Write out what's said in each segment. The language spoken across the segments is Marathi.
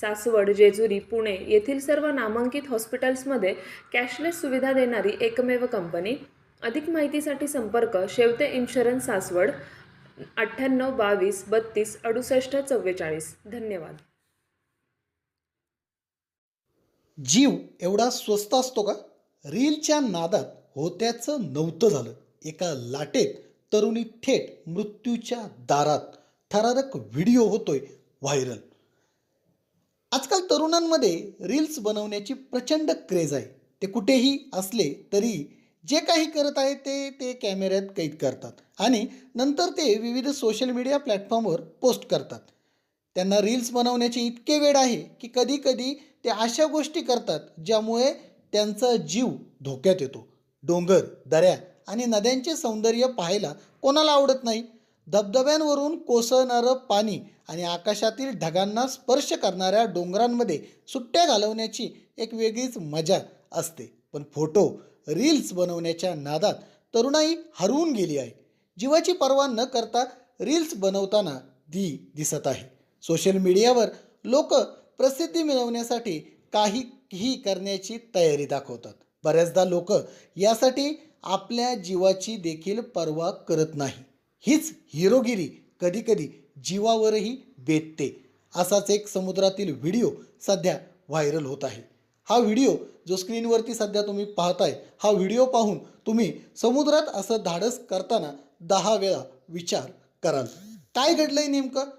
सासवड जेजुरी पुणे येथील सर्व नामांकित हॉस्पिटल्समध्ये कॅशलेस सुविधा देणारी एकमेव कंपनी. अधिक माहितीसाठी संपर्क शेवते इन्शुरन्स सासवड अठ्ठ्याण्णव बावीस बत्तीस अडुसष्ट चव्वेचाळीस. धन्यवाद. जीव एवढा स्वस्त असतो का? रीलच्या नादात होत्याचं नव्हतं झालं. एका लाटेत तरुणी थेट मृत्यूच्या दारात थरारक व्हिडिओ होतोय व्हायरल. आजकाल तरुणांमध्ये रील्स बनवण्याची प्रचंड क्रेज आहे. ते कुठेही असले तरी जे काही करत आहे ते ते कॅमेऱ्यात कैद करतात. आणि नंतर ते विविध सोशल मीडिया प्लॅटफॉर्मवर पोस्ट करतात. त्यांना रील्स बनवण्याचे इतके वेळ आहे की कधी कधी ते अशा गोष्टी करतात ज्यामुळे त्यांचा जीव धोक्यात येतो. डोंगर दऱ्या आणि नद्यांचे सौंदर्य पाहायला कोणाला आवडत नाही? धबधब्यांवरून कोसळणारं पाणी आणि आकाशातील ढगांना स्पर्श करणाऱ्या डोंगरांमध्ये सुट्ट्या घालवण्याची एक वेगळीच मजा असते. पण फोटो रील्स बनवण्याच्या नादात तरुणाई हरवून गेली आहे. जीवाची पर्वा न करता रील्स बनवताना दी दिसत आहे. सोशल मीडियावर लोक प्रसिद्धी मिळवण्यासाठी काहीही करण्याची तयारी दाखवतात. बऱ्याचदा लोक यासाठी आपल्या जीवाची देखील पर्वा करत नाही. हीच हिरोगिरी कधीकधी जीवावरही बेतते. असाच एक समुद्रातील व्हिडिओ सध्या व्हायरल होत आहे. हा व्हिडिओ जो स्क्रीनवरती सध्या तुम्ही पाहताय हा व्हिडिओ पाहून तुम्ही समुद्रात असं धाडस करताना दहा वेळा विचार कराल. काय घडलंय नेमकं?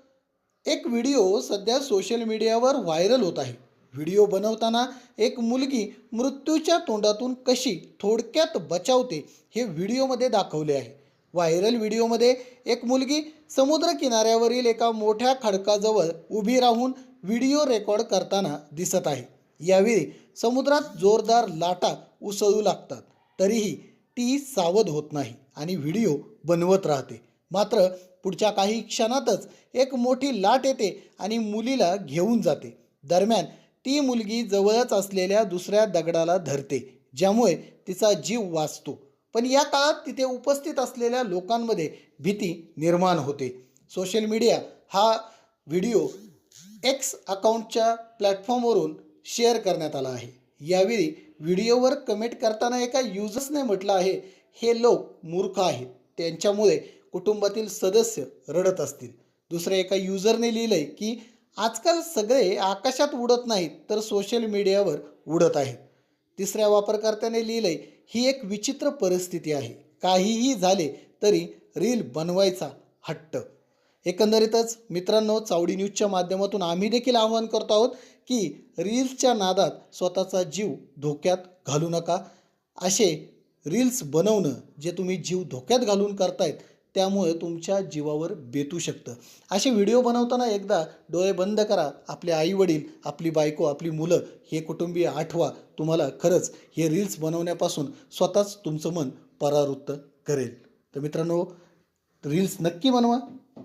एक व्हिडिओ सध्या सोशल मीडियावर व्हायरल होत आहे. व्हिडिओ बनवताना एक मुलगी मृत्यूच्या तोंडातून कशी थोडक्यात बचावते हे व्हिडिओमध्ये दाखवले आहे. व्हायरल व्हिडिओमध्ये एक मुलगी समुद्र किनाऱ्यावरील एका मोठ्या खडकाजवळ उभी राहून व्हिडिओ रेकॉर्ड करताना दिसत आहे. यावेळी समुद्रात जोरदार लाटा उसळू लागतात. तरीही ती सावध होत नाही आणि व्हिडिओ बनवत राहते. मात्र पुढच्या काही क्षणातच एक मोठी लाट येते आणि मुलीला घेऊन जाते. दरम्यान ती मुलगी जवळच असलेल्या दुसऱ्या दगडाला धरते ज्यामुळे तिचा जीव वाचतो. पण या काळात तिथे उपस्थित असलेल्या लोकांमध्ये भीती निर्माण होते. सोशल मीडिया हा व्हिडिओ एक्स अकाउंटच्या प्लॅटफॉर्मवरून शेअर करण्यात आला आहे. यावेळी व्हिडिओवर कमेंट करताना एका युजर्सने म्हटलं आहे हे लोक मूर्ख आहेत. त्यांच्यामुळे कुटुंबातील सदस्य रडत असतील. दुसऱ्या एका युजरने लिहिलंय की आजकाल सगळे आकाशात उडत नाहीत तर सोशल मीडियावर उडत आहेत. तिसऱ्या वापरकर्त्याने लिहिलंय ही एक विचित्र परिस्थिती आहे. काहीही झाले तरी रील बनवायचा हट्ट. एकंदरीतच मित्रांनो चावडी न्यूजच्या माध्यमातून आम्ही देखील आवाहन करतो आहोत की रील्सच्या नादात स्वतःचा जीव धोक्यात घालू नका. असे रील्स बनवणं जे तुम्ही जीव धोक्यात घालून करतायत त्यामुळे तुमच्या जीवावर बेतू शकतं. असे व्हिडिओ बनवताना एकदा डोळे बंद करा. आपले आईवडील आपली बायको आपली मुलं हे कुटुंबीय आठवा. तुम्हाला खरंच हे रील्स बनवण्यापासून स्वतःच तुमचं मन परावृत्त करेल. तर मित्रांनो रील्स नक्की बनवा.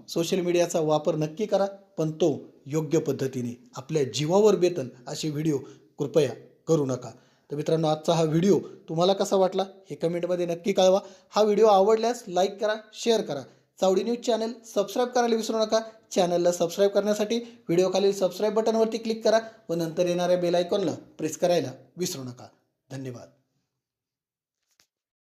सोशल मीडियाचा वापर नक्की करा. पण तो योग्य पद्धतीने आपल्या जीवावर बेतल असे व्हिडिओ कृपया करू नका. तर मित्रांनो आजचा हा व्हिडिओ तुम्हाला कसा वाटला हे कमेंटमध्ये नक्की कळवा. हा व्हिडिओ आवडल्यास लाईक करा शेअर करा. चावडी न्यूज चॅनल सबस्क्राईब करायला विसरू नका. चॅनलला सबस्क्राईब करण्यासाठी व्हिडिओखालील सबस्क्राईब बटनवरती क्लिक करा व नंतर येणाऱ्या बेल आयकॉनला प्रेस करायला विसरू नका. धन्यवाद.